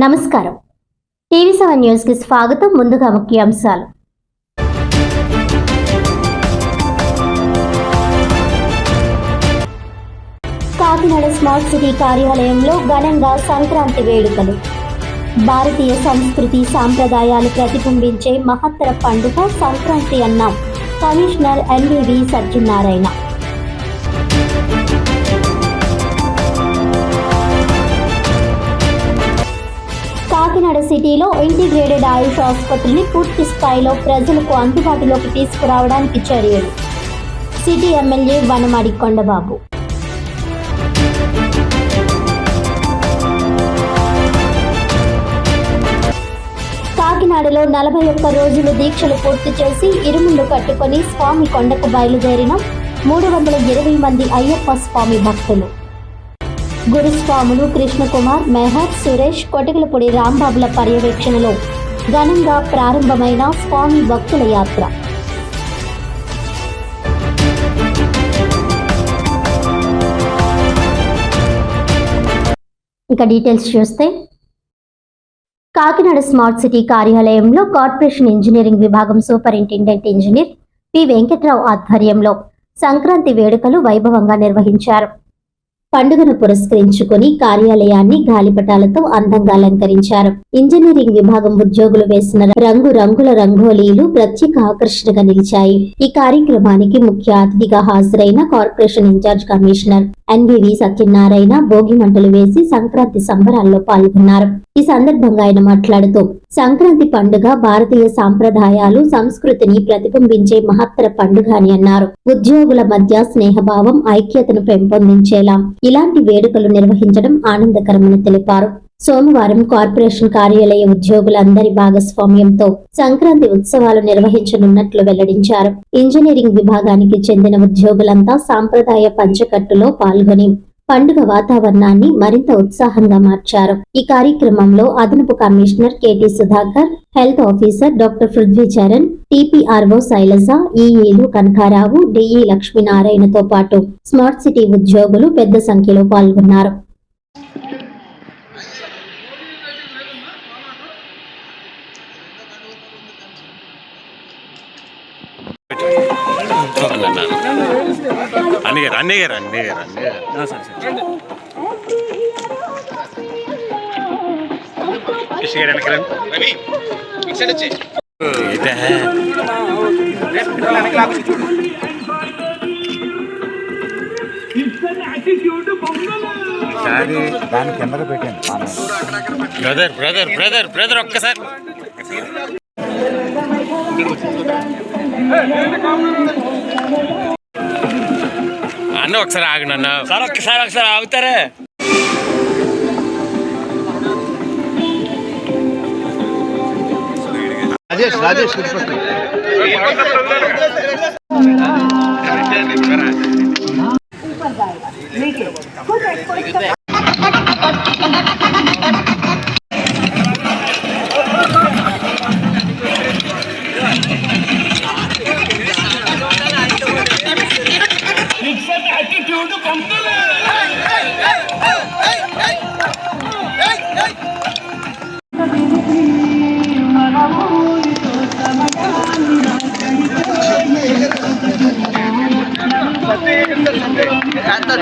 నమస్కారం. TV seven న్యూస్కి స్వాగతం. ముందుగా ముఖ్యాంశాలు. కాకినాడ స్మార్ట్ సిటీ కార్యాలయంలో ఘనంగా సంక్రాంతి వేడుకలు. భారతీయ సంస్కృతి సాంప్రదాయాలు ప్రతిబింబించే మహత్తర పండుగ సంక్రాంతి అన్నాం. Commissioner NVV Satyanarayana. సిటీలో ఇంటిగ్రేటెడ్ ఆయుష్ ఆసుపత్రిని పూర్తి స్థాయిలో ప్రజలకు అందుబాటులోకి తీసుకురావడానికి చర్యలు. City MLA Vanamadi Kondababu. కాకినాడలో నలభై ఒక్క రోజులు దీక్షలు పూర్తి చేసి ఇరుముండు కట్టుకొని స్వామి కొండకు బయలుదేరిన మూడు వందల ఇరవై మంది అయ్యప్ప స్వామి భక్తులు. గురుస్వాములు కృష్ణకుమార్ మెహర్ సురేష్ కొటగలపూడి రాంబాబుల పర్యవేక్షణలో ఘనంగా ప్రారంభమైన స్వామి భక్తుల యాత్ర. ఇక డీటెయిల్స్ చూస్తే కాకినాడ స్మార్ట్ సిటీ కార్యాలయంలో కార్పొరేషన్ ఇంజనీరింగ్ విభాగం సూపరింటెండెంట్ ఇంజనీర్ పి వెంకట్రావు ఆధ్వర్యంలో సంక్రాంతి వేడుకలు వైభవంగా నిర్వహించారు. పండుగను పురస్కరించుకుని కార్యాలయాన్ని గాలిపటాలతో అందంగా అలంకరించారు. ఇంజనీరింగ్ విభాగం ఉద్యోగులు వేసిన రంగు రంగుల రంగోలీలు ప్రత్యేక ఆకర్షణగా నిలిచాయి. ఈ కార్యక్రమానికి ముఖ్య అతిథిగా హాజరైన corporation in charge commissioner NVV Satyanarayana Bhogi మంటలు వేసి సంక్రాంతి సంబరాల్లో పాల్గొన్నారు. ఈ సందర్భంగా ఆయన మాట్లాడుతూ సంక్రాంతి పండుగ భారతీయ సాంప్రదాయాలు సంస్కృతిని ప్రతిబింబించే మహత్తర పండుగ అని అన్నారు. ఉద్యోగుల మధ్య స్నేహభావం ఐక్యతను పెంపొందించేలా ఇలాంటి వేడుకలు నిర్వహించడం ఆనందకరమని తెలిపారు. సోమవారం కార్పొరేషన్ కార్యాలయ ఉద్యోగులందరి భాగస్వామ్యంతో సంక్రాంతి ఉత్సవాలు నిర్వహించనున్నట్లు వెల్లడించారు. ఇంజనీరింగ్ విభాగానికి చెందిన ఉద్యోగులంతా సాంప్రదాయ పంచకట్టులో పాల్గొని పండుగ వాతావరణాన్ని మరింత ఉత్సాహంగా మార్చారు. ఈ కార్యక్రమంలో అదనపు commissioner KT Sudhakar health officer doctor Prithvi Charan TPRO Sailaja ఈఈలు Kanakarao DE లక్ష్మీనారాయణతో పాటు స్మార్ట్ సిటీ ఉద్యోగులు పెద్ద సంఖ్యలో పాల్గొన్నారు. అన్నయ్య గారు అన్నయ్య గారు అన్నయ్య గారు అన్నయ్య గారు. కృష్ణ రండి. ఇదే. ఈసారి దాని కిందకు పెట్టండి. బ్రదర్ బ్రదర్ బ్రదర్ బ్రదర్ ఒక్కసారి. అన్న ఒకసారి ఆగండి అన్న సార్ ఒక్కసారి ఒకసారి ఆగుతారా రాజేష్ రాజేష్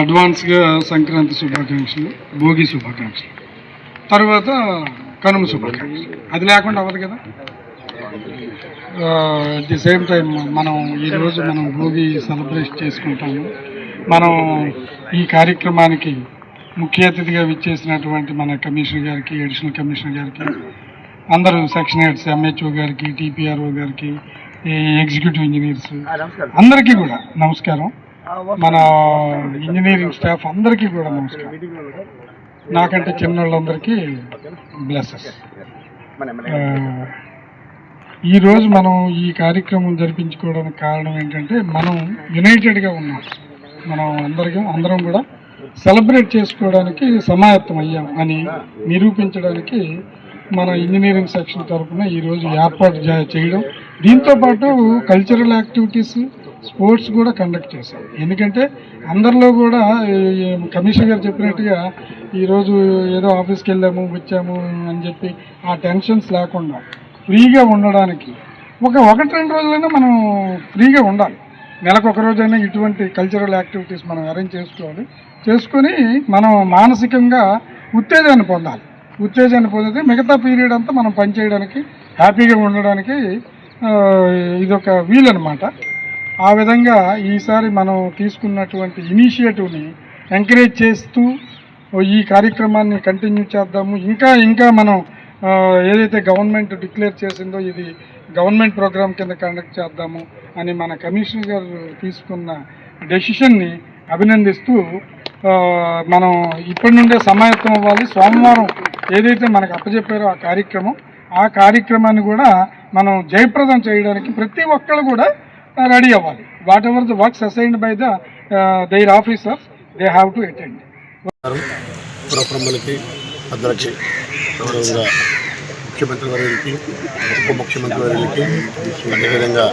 అడ్వాన్స్గా సంక్రాంతి శుభాకాంక్షలు భోగి శుభాకాంక్షలు. తర్వాత కనుమ శుభాకాంక్షలు. అది లేకుండా అవ్వదు కదా? అట్ ది సేమ్ టైం మనం ఈరోజు మనం భోగి సెలబ్రేట్ చేసుకుంటాము. మనం ఈ కార్యక్రమానికి ముఖ్య అతిథిగా విచ్చేసినటువంటి మన కమిషనర్ గారికి అడిషనల్ కమిషనర్ గారికి అందరూ సెక్షన్ హెడ్స్ ఎంహెచ్ఓ గారికి టీపీఆర్ఓ గారికి ఎగ్జిక్యూటివ్ ఇంజనీర్స్ అందరికీ కూడా నమస్కారం. మన ఇంజనీరింగ్ స్టాఫ్ అందరికీ కూడా నమస్కారం. నాకంటే చిన్న వాళ్ళందరికీ బ్లెస్సెస్ ఈరోజు మనం ఈ కార్యక్రమం జరిపించుకోవడానికి కారణం ఏంటంటే మనం యునైటెడ్గా ఉన్నాం. మనం అందరికీ అందరం కూడా సెలబ్రేట్ చేసుకోవడానికి సమాయత్తం అయ్యాం అని నిరూపించడానికి మన ఇంజనీరింగ్ సెక్షన్ తరఫున ఈరోజు ఏర్పాటు చేయడం. దీంతో పాటు కల్చరల్ యాక్టివిటీస్ స్పోర్ట్స్ కూడా కండక్ట్ చేశాం ఎందుకంటే అందరిలో కూడా కమిషనర్ గారు చెప్పినట్టుగా ఈరోజు ఏదో ఆఫీస్కి వెళ్ళాము వచ్చాము అని చెప్పి ఆ టెన్షన్స్ లేకుండా ఫ్రీగా ఉండడానికి ఒక ఒకటి రెండు రోజులైనా మనం ఫ్రీగా ఉండాలి. నెలకు ఒక రోజైనా ఇటువంటి కల్చరల్ యాక్టివిటీస్ మనం అరేంజ్ చేసుకోవాలి. చేసుకొని మనం మానసికంగా ఉత్తేజాన్ని పొందాలి. ఉత్తేజాన్ని పొందితే మిగతా పీరియడ్ అంతా మనం పనిచేయడానికి హ్యాపీగా ఉండడానికి ఇదొక వీలు అనమాట ఆ విధంగా ఈసారి మనం తీసుకున్నటువంటి ఇనిషియేటివ్ని ఎంకరేజ్ చేస్తూ ఈ కార్యక్రమాన్ని కంటిన్యూ చేద్దాము. ఇంకా ఇంకా మనం ఏదైతే గవర్నమెంట్ డిక్లేర్ చేసిందో ఇది గవర్నమెంట్ ప్రోగ్రామ్ కింద కండక్ట్ చేద్దాము అని మన కమిషనర్ గారు తీసుకున్న డెసిషన్ని అభినందిస్తూ మనం ఇప్పటి నుండే సమాయత్తం అవ్వాలి. సోమవారం ఏదైతే మనకు అప్పచెప్పారో ఆ కార్యక్రమం ఆ కార్యక్రమాన్ని కూడా మనం జయప్రదం చేయడానికి ప్రతి ఒక్కరు కూడా రెడీ అవ్వాలి. Whatever the works assigned by the their officers they have to attend పురప్రములకి అందరికీ గౌరవంగా ముఖ్యమంత్రి వారికి ఉప ముఖ్యమంత్రి వారికి అదేవిధంగా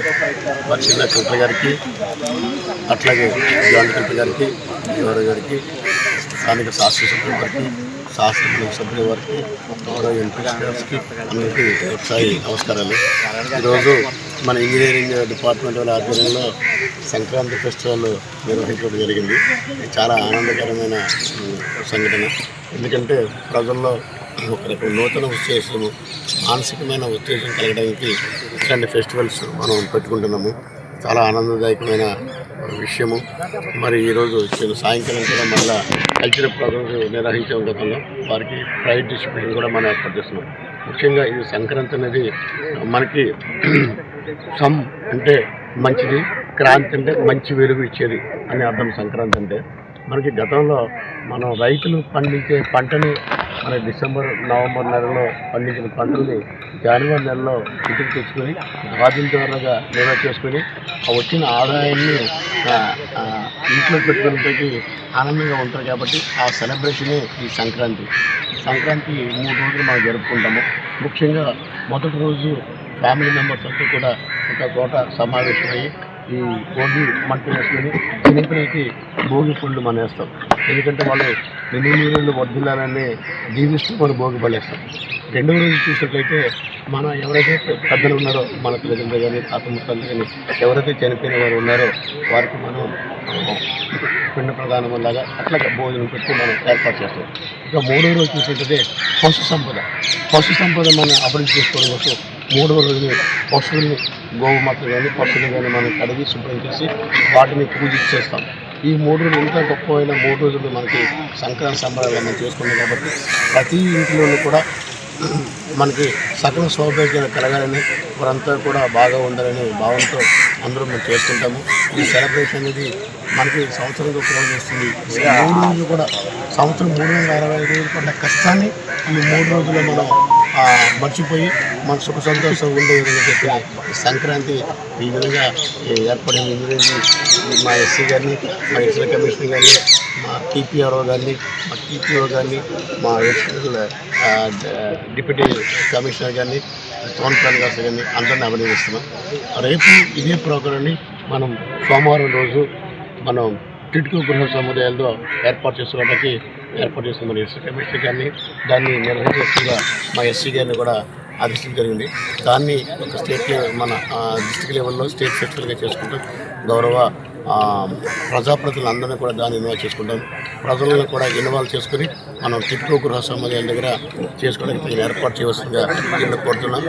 మా జిల్లా కలెక్టర్ గారికి అట్లాగే జాయింట్ కలెక్టర్ గారికి గారికి స్థానిక శాసనసభ్యుల వారికి శాసనసభ సభ్యుల వారికి గౌరవ ఎంపీ గారికి అందరికీ ఒకసారి నమస్కారాలు. ఈరోజు మన ఇంజనీరింగ్ డిపార్ట్మెంట్ వాళ్ళ ఆధ్వర్యంలో సంక్రాంతి ఫెస్టివల్ నిర్వహించడం జరిగింది. చాలా ఆనందకరమైన సంఘటన. ఎందుకంటే ప్రజల్లో ఒక రకం నూతన ఉత్తేజము మానసికమైన ఉత్తేజం కలగడానికి ఇట్లాంటి ఫెస్టివల్స్ మనం పెట్టుకుంటున్నాము. చాలా ఆనందదాయకమైన విషయము. మరి ఈరోజు నేను సాయంకాలం కూడా మళ్ళీ కల్చరల్ ప్రోగ్రామ్స్ నిర్వహించాం గతంలో వారికి ప్రైవేట్ డిస్ట్రిబ్యూషన్ కూడా మనం ఏర్పాటు చేస్తున్నాం. ముఖ్యంగా ఇది సంక్రాంతి అనేది మనకి సమ్ అంటే మంచిది క్రాంతి అంటే మంచి వెలుగు ఇచ్చేది అని అర్థం సంక్రాంతి అంటే. మనకి గతంలో మనం రైతులు పండించే పంటని మన డిసెంబర్ నవంబర్ నెలలో పండించిన పంటల్ని జనవరి నెలలో ఇంటికి తెచ్చుకొని వాటిల నిల్వ చేసుకొని ఆ వచ్చిన ఆదాయాన్ని ఇంట్లో పెట్టుకునేకి ఆనందంగా ఉంటారు కాబట్టి ఆ సెలబ్రేషనే ఈ సంక్రాంతి. సంక్రాంతి మూడు రోజులు మనం జరుపుకుంటాము. ముఖ్యంగా మొదటి రోజు ఫ్యామిలీ మెంబర్స్ అంతా కూడా ఒక చోట సమావేశమై ఈ భోగి మట్టి వేసుకొని చిన్నపిల్లలకి భోగి పళ్ళు మనం వేస్తాం ఎందుకంటే వాళ్ళు నిన్ను నీళ్ళు వర్ధిల్లాలని జీవిస్తూ మనం భోగి పళ్ళు వేస్తాం రెండవ రోజు చూసినట్లయితే మన ఎవరైతే పెద్దలు ఉన్నారో మన తల్లిదండ్రులు కానీ తాత ముత్తాలు కానీ ఎవరైతే చనిపోయిన వారు ఉన్నారో వారికి మనం పిండ ప్రధానం లాగా అట్లాగే భోజనం పెట్టి మనం ఏర్పాటు చేస్తాం. ఇక మూడో రోజు చూసినట్టయితే పశు సంపద పశు సంపద మనం అభివృద్ధి చేసుకోవడం కోసం మూడవ రోజులు పశువుల్ని గోవుమాతలు కానీ పశువులు కానీ మనం కడిగి శుభ్రం చేసి వాటిని పూజ చేస్తాం. ఈ మూడు రోజులు ఎంత గొప్పమైన మూడు రోజులు మనకి సంక్రాంతి సంబరాలు మనం చేసుకున్నాం కాబట్టి ప్రతి ఇంట్లోనూ కూడా మనకి సకల సౌభాగ్యాలు కలగాలని వారంతా కూడా బాగా ఉండాలనే భావంతో అందరూ మేము చేసుకుంటాము. ఈ సెలబ్రేషన్ అనేది మనకి సంవత్సరంలో ఒక రోజు వస్తుంది. మూడు రోజులు కూడా సంవత్సరం మూడు వందల అరవై ఐదు రోజులు పడ్డ కష్టాన్ని ఈ మూడు రోజుల్లో మనం మర్చిపోయి మన సుఖ సంతోషం ఉండే విధంగా చెప్పిన సంక్రాంతి ఈ విధంగా ఈ ఏర్పడిన ఇంజనీరింగ్ మా ఎస్సీ గారిని మా ఎస్సీ కమిషనర్ గారిని మా టీపీఆర్ఓ గారిని మా టీపీఓ గారిని మా డిప్యూటీ కమిషనర్ గారిని పవన్ కళ్యాణ్ గారి గారిని అందరినీ అభినందిస్తున్నాం. రేపు ఇదే ప్రోగ్రాన్ని మనం సోమవారం రోజు మనం టిట్కో గృహ సముదాయాల్లో ఏర్పాటు చేసుకోవడానికి ఏర్పాటు చేసిన మన ఎస్సీ కమిషనర్ గారిని దాన్ని నిర్వహించేస్తుగా మా ఎస్సీ గారిని కూడా ఆదేశించడం జరిగింది. దాన్ని ఒక స్టేట్ లెవెల్ మన డిస్ట్రిక్ట్ లెవెల్లో స్టేట్ ఫెస్టివల్గా చేసుకుంటాం. గౌరవ ప్రజాప్రతినిధులందరినీ కూడా దాన్ని ఇన్వాల్వ్ చేసుకుంటాం. ప్రజలను కూడా ఇన్వాల్వ్ చేసుకుని మనం తిట్టు గృహ సమాజం దగ్గర చేసుకోవడానికి ఏర్పాటు చేయవలసిందిగా దీన్ని కోరుతున్నాం.